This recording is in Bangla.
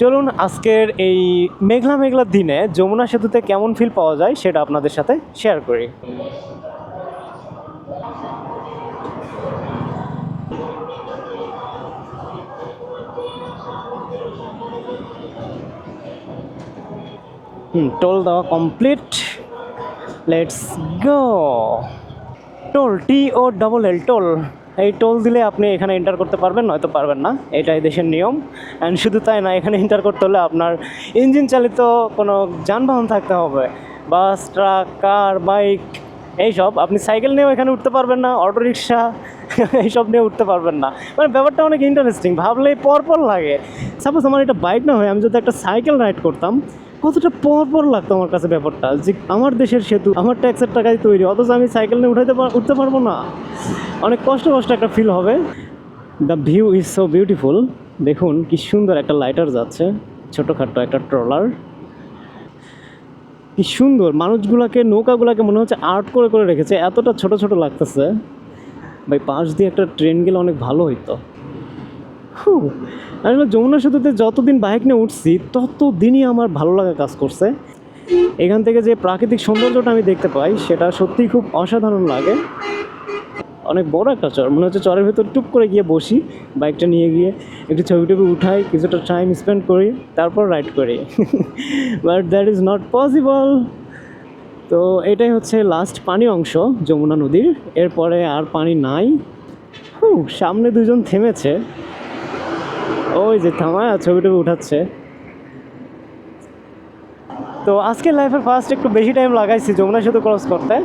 চলুন আজকের এই মেঘলা মেঘলার দিনে যমুনা সেতুতে কেমন ফিল পাওয়া যায় সেটা আপনাদের সাথে শেয়ার করি। টোল দেওয়া complete let's go toll T O double L toll এই টোল দিলে আপনি এখানে এন্টার করতে পারবেন, নয়তো পারবেন না। এটাই দেশের নিয়ম। অ্যান্ড শুধু তাই না, এখানে এন্টার করতে হলে আপনার ইঞ্জিন চালিত কোনো যানবাহন থাকতে হবে। বাস ট্রাক কার বাইক এইসব, আপনি সাইকেল নিয়েও এখানে উঠতে পারবেন না অটো রিক্সা এইসব নিয়ে উঠতে পারবেন না। মানে ব্যাপারটা অনেক ইন্টারেস্টিং ভাবলেই পরপর লাগে। সাপোজ আমার এটা বাইক না হয় আমি যদি একটা সাইকেল রাইড করতাম, কতটা পর পর লাগতো আমার কাছে ব্যাপারটা? যে আমার দেশের সেতু, আমার ট্যাক্সের টাকায় তৈরি, অথচ আমি সাইকেল নিয়ে উঠাইতে উঠতে পারব না। অনেক কষ্ট কষ্ট একটা ফিল হবে। The view is so beautiful দেখুন কি সুন্দর একটা লাইটার যাচ্ছে, ছোটোখাটো একটা ট্রলার কি সুন্দর, মানুষগুলোকে, নৌকাগুলোকে মনে হচ্ছে আর্ট করে করে রেখেছে, এতটা ছোট ছোট লাগতেছে। ভাই, পাশ দিয়ে একটা ট্রেন গেলে অনেক ভালো হইতো। আসলে যমুনা সেতুতে যতদিন বাইক নিয়ে উঠছি, ততদিনই আমার ভালো লাগা কাজ করছে। এখান থেকে যে প্রাকৃতিক সৌন্দর্যটা আমি দেখতে পাই, সেটা সত্যিই খুব অসাধারণ লাগে। অনেক বড় একটা চর মনে হচ্ছে চরের ভেতর টুপ করে গিয়ে বসি বাইকটা নিয়ে গিয়ে একটু ছবি টবি উঠাই কিছুটা টাইম স্পেন্ড করি তারপর রাইড করি। But that is not possible তো এটাই হচ্ছে লাস্ট পানি অংশ যমুনা নদীর। এরপরে আর পানি নাই। হু, সামনে দুজন থেমেছে। ওই যে থামায় ছবি টবি উঠাচ্ছে। তো আজকে লাইফের ফার্স্ট একটু বেশি টাইম লাগাইছি যমুনা সেতু ক্রস করতে।